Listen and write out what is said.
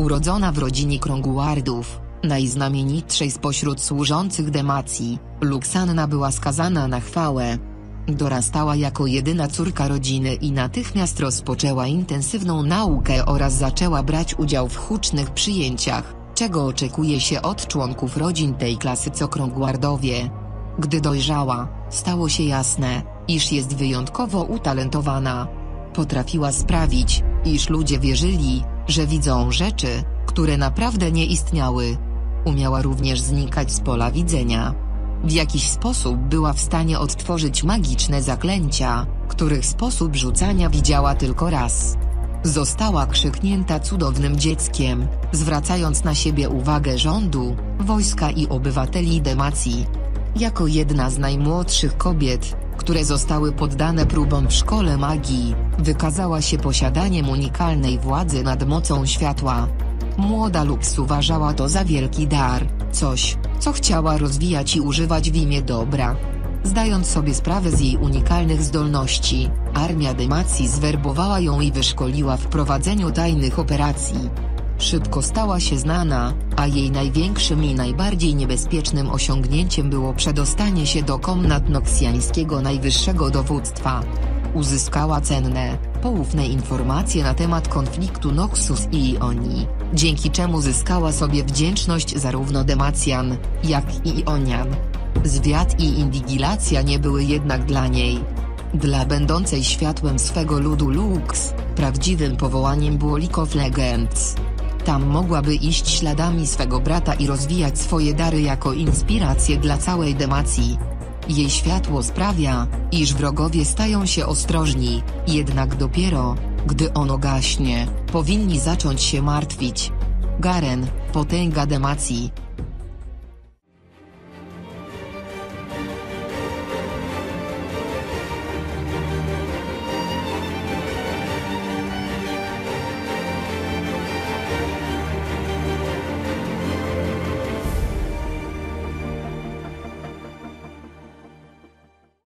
Urodzona w rodzinie Krąguardów, najznamienitszej spośród służących Demacji, Luksanna była skazana na chwałę. Dorastała jako jedyna córka rodziny i natychmiast rozpoczęła intensywną naukę oraz zaczęła brać udział w hucznych przyjęciach, czego oczekuje się od członków rodzin tej klasy co Krąguardowie. Gdy dojrzała, stało się jasne, iż jest wyjątkowo utalentowana. Potrafiła sprawić, iż ludzie wierzyli, że widzą rzeczy, które naprawdę nie istniały. Umiała również znikać z pola widzenia. W jakiś sposób była w stanie odtworzyć magiczne zaklęcia, których sposób rzucania widziała tylko raz. Została krzyknięta cudownym dzieckiem, zwracając na siebie uwagę rządu, wojska i obywateli Demacji. Jako jedna z najmłodszych kobiet, które zostały poddane próbom w szkole magii, wykazała się posiadaniem unikalnej władzy nad mocą światła. Młoda Lux uważała to za wielki dar, coś, co chciała rozwijać i używać w imię dobra. Zdając sobie sprawę z jej unikalnych zdolności, armia Demacji zwerbowała ją i wyszkoliła w prowadzeniu tajnych operacji. Szybko stała się znana, a jej największym i najbardziej niebezpiecznym osiągnięciem było przedostanie się do komnat noksjańskiego najwyższego dowództwa. Uzyskała cenne, poufne informacje na temat konfliktu Noxus i Ionii, dzięki czemu zyskała sobie wdzięczność zarówno Demacjan, jak i Ionian. Zwiat i inwigilacja nie były jednak dla niej. Dla będącej światłem swego ludu Lux, prawdziwym powołaniem było League of Legends. Tam mogłaby iść śladami swego brata i rozwijać swoje dary jako inspirację dla całej Demacji. Jej światło sprawia, iż wrogowie stają się ostrożni, jednak dopiero, gdy ono gaśnie, powinni zacząć się martwić. Garen, potęga Demacji,